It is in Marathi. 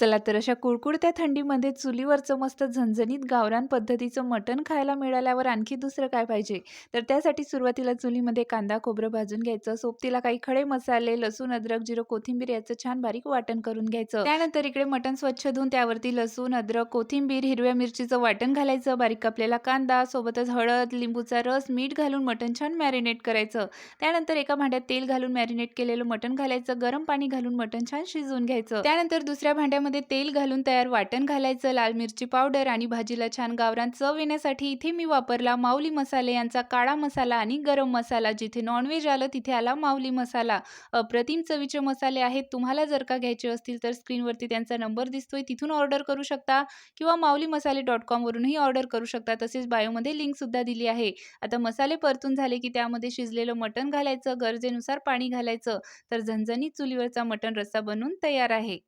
चला तर अशा कुळकुळत्या थंडीमध्ये चुलीवरचं मस्त झणझणीत गावरान पद्धतीचं मटण खायला मिळाल्यावर आणखी दुसरं काय पाहिजे? तर त्यासाठी सुरुवातीला चुलीमध्ये कांदा खोबरं भाजून घ्यायचं. सोबतीला काही खडे मसाले लसूण अद्रक जिरं कोथिंबीर याचं छान बारीक वाटण करून घ्यायचं. त्यानंतर इकडे मटण स्वच्छ धुवून त्यावरती लसूण अद्रक कोथिंबीर हिरव्या मिरचीचं वाटण घालायचं. बारीक कापलेला कांदा सोबतच हळद लिंबूचा रस मीठ घालून मटण छान मॅरिनेट करायचं. त्यानंतर एका भांड्यात तेल घालून मॅरिनेट केलेलं मटण घालायचं. गरम पाणी घालून मटण छान शिजवून घ्यायचं. त्यानंतर दुसऱ्या भांड्यामध्ये तेल घालून तयार वाटण घालायचं लाल मिरची पावडर आणि भाजीला छान गावरान चव येण्यासाठी इथे मी वापरला माऊली मसाले यांचा काळा मसाला आणि गरम मसाला जिथे नॉनव्हेज आलं तिथे आला माऊली मसाला. अप्रतिम चवीचे मसाले आहेत. तुम्हाला जर का घ्यायचे असतील तर स्क्रीनवरती त्यांचा नंबर दिसतोय. तिथून ऑर्डर करू शकता किंवा माऊली मसाले डॉट कॉमवरूनही ऑर्डर करू शकता. तसेच बायोमध्ये लिंकसुद्धा दिली आहे. आता मसाले परतून झाले की त्यामध्ये शिजलेलं मटण घालायचं गरजेनुसार पाणी घालायचं. तर झणझणीत चुलीवरचा मटण रस्सा बनवून तयार आहे.